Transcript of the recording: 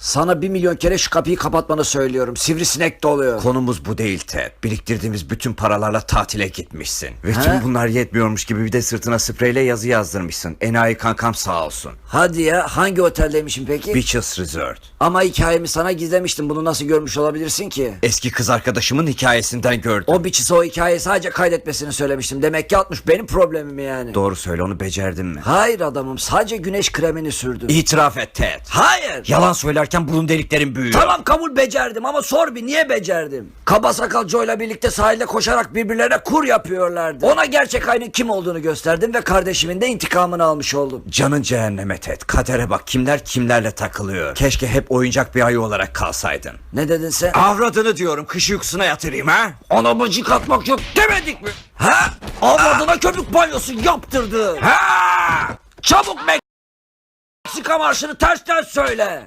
Sana bir milyon kere şu kapıyı kapatmanı söylüyorum. Sivrisinek doluyor. Konumuz bu değil Ted. Biriktirdiğimiz bütün paralarla tatile gitmişsin. Ve Ha? tüm bunlar yetmiyormuş gibi bir de sırtına spreyle yazı yazdırmışsın. Enayi kankam sağ olsun. Hadi ya hangi oteldeymişim peki? Beaches Resort. Ama hikayemi sana gizlemiştim. Bunu nasıl görmüş olabilirsin ki? Eski kız arkadaşımın hikayesinden gördüm. O biçisi o hikayeyi sadece kaydetmesini söylemiştim. Demek ki atmış benim problemim yani. Doğru söyle onu becerdin mi? Hayır adamım sadece güneş kremini sürdüm. İtiraf et Ted. Hayır. Yalan söylerken burun deliklerin büyüyor. Tamam kabul becerdim ama sor bir niye becerdim? Kaba sakal Joe'yla birlikte sahilde koşarak birbirlerine kur yapıyorlardı. Ona gerçek aynı kim olduğunu gösterdim ve kardeşimin de intikamını almış oldum. Canın cehenneme Ted. Kadere bak kimler kimlerle takılıyor. Keşke hep oyuncak bir ayı olarak kalsaydın. Ne dedin sen? Avradını diyorum kış uykusuna yatırayım ha. Anamı yıkatmak yok demedik mi? Ha? Avradına köpük banyosu yaptırdı. Ha! Çabuk Meksika marşını tersten söyle.